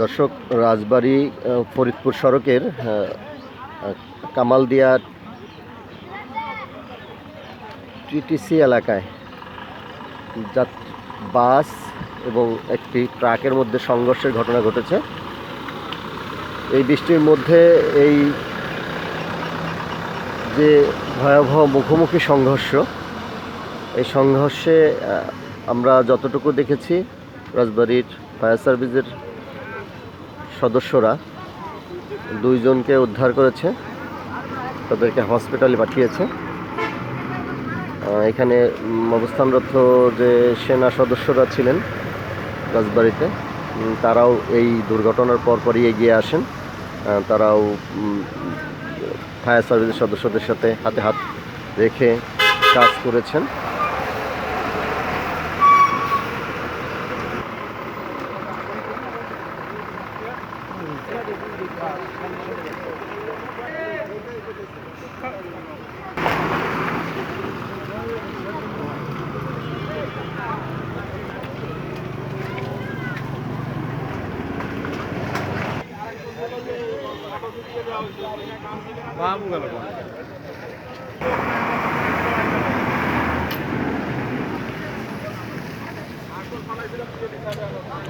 দর্শক রাজবাড়ী ফরিদপুর সড়কের কামালদিয়া টিটিসি এলাকায় বাস এবং একটি ট্রাকের মধ্যে সংঘর্ষের ঘটনা ঘটেছে। এই বৃষ্টির মধ্যে এই যে ভয়াবহ মুখোমুখি সংঘর্ষ, এই সংঘর্ষে আমরা যতটুকু দেখেছি, রাজবাড়ির ফায়ার সার্ভিসের সদস্যরা দুইজনকে উদ্ধার করেছে, তাদেরকে হসপিটালে পাঠিয়েছে। এখানে অবস্থানরত যে সেনা সদস্যরা ছিলেন রাজবাড়িতে তারাও এই দুর্ঘটনার পরপরই এগিয়ে আসেন। তারাও ফায়ার সার্ভিসের সদস্যদের সাথে হাতে হাত রেখে কাজ করেছেন।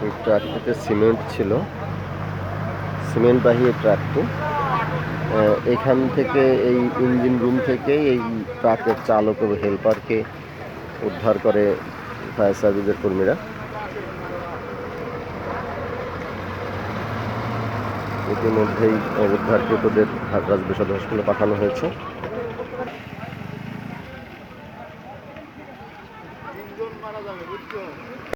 এই ট্রাকটিতে সিমেন্ট ছিল। সিমেন্টবাহী এই ট্রাকটি। এখান থেকে এই ইঞ্জিন রুম থেকে এই ট্রাকের চালক ও হেল্পারকে উদ্ধার করে ফায়ার সার্ভিসের কর্মীরা। ইতিমধ্যেই উদ্ধারকৃতদের রাজবাড়ী সদর হাসপাতালে পাঠানো হয়েছে।